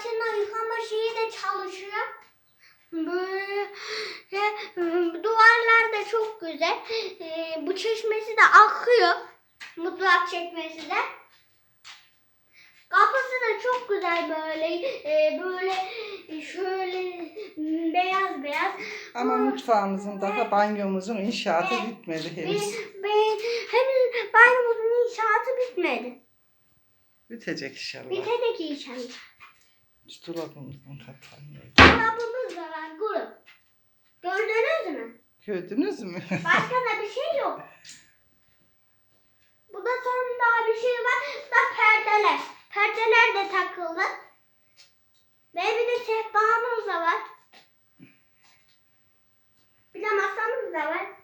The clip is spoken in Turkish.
makine yıkama şeyi de çalışıyor. Böyle e, duvarlar da çok güzel. E, bu çeşmesi de akıyor. Mutlak çekmesi de. Kapısı da çok güzel böyle e, böyle şöyle hmm, beyaz beyaz. Ama Bu, mutfağımızın daha banyomuzun inşaatı e, bitmedi henüz. E, henüz banyomuzun inşaatı bitmedi. Bitecek inşallah. Bitecek inşallah. Biz dolabımızdan kapanmıyor. Dolabımız da var grup. Gördünüz mü? Gördünüz mü? Başka da bir şey yok. Bu da son daha bir şey var. Bu da perdeler. Perdeler de takıldı. Ve bir de sehpamız da var. Bir de masamız da var.